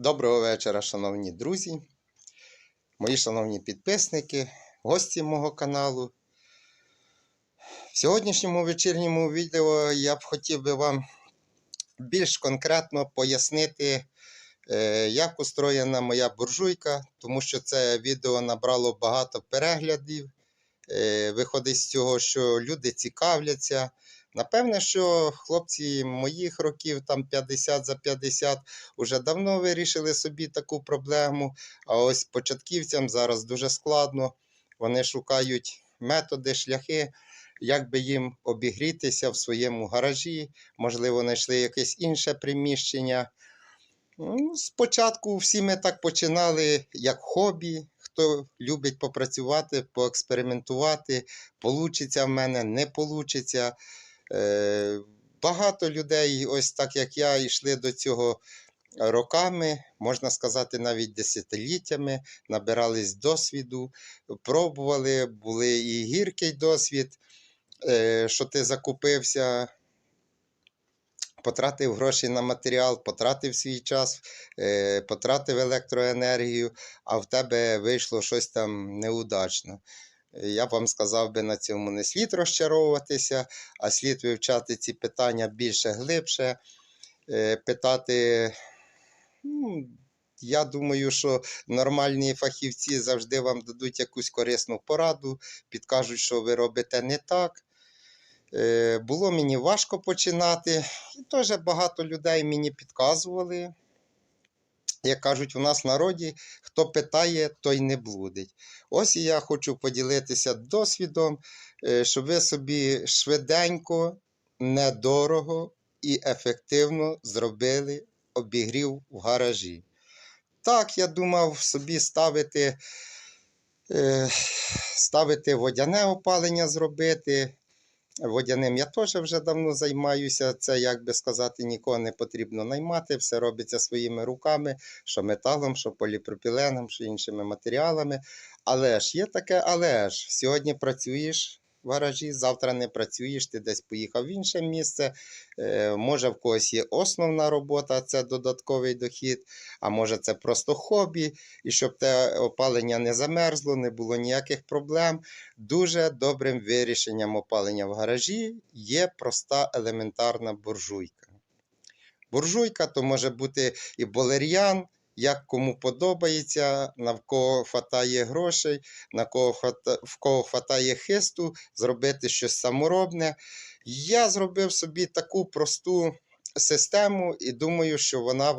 Доброго вечора, шановні друзі, мої шановні підписники, гості мого каналу. В сьогоднішньому вечірньому відео я б хотів би вам більш конкретно пояснити, е, як устроєна моя буржуйка, тому що це відео набрало багато переглядів. Е, Виходить з цього, що люди цікавляться. Напевне, що хлопці моїх років, там 50 за 50, уже давно вирішили собі таку проблему. А ось початківцям зараз дуже складно. Вони шукають методи, шляхи, як би їм обігрітися в своєму гаражі. Можливо, знайшли якесь інше приміщення. Ну, Спочатку всі ми так починали як хобі. Хто любить попрацювати, поекспериментувати, получиться в мене, не получиться. Е, Багато людей, ось так як я, йшли до цього роками, можна сказати, навіть десятиліттями, набирались досвіду, пробували, були і гіркий досвід, е, що ти закупився, потратив гроші на матеріал, потратив свій час, е, потратив електроенергію, а в тебе вийшло щось там неудачно. Я вам сказав би на цьому не слід розчаровуватися, а слід вивчати ці питання більше глибше, е, питати. Ну, я думаю, що нормальні фахівці завжди вам дадуть якусь корисну пораду, підкажуть, що ви робите не так. Е, Було мені важко починати, і теж багато людей мені підказували. Як кажуть, у нас в народі, хто питає, той не блудить. Ось і я хочу поділитися досвідом, е, щоб ви собі швиденько, недорого і ефективно зробили обігрів в гаражі. Так, я думав собі ставити, е, ставити водяне опалення зробити. Водяним я теж вже давно займаюся. Це, як би сказати, нікого не потрібно наймати. Все робиться своїми руками, що металом, що поліпропіленом, що іншими матеріалами. Але ж є таке, але ж сьогодні працюєш в гаражі, завтра не працюєш, ти десь поїхав в інше місце. Е, може, в когось є основна робота, це додатковий дохід, а може, це просто хобі, і щоб те опалення не замерзло, не було ніяких проблем. Дуже добрим вирішенням опалення в гаражі є проста елементарна буржуйка. Буржуйка то може бути і болер'ян, як кому подобається, на в кого хватає грошей, на кого в кого хватає хисту, зробити щось саморобне. Я зробив собі таку просту систему і думаю, що вона вам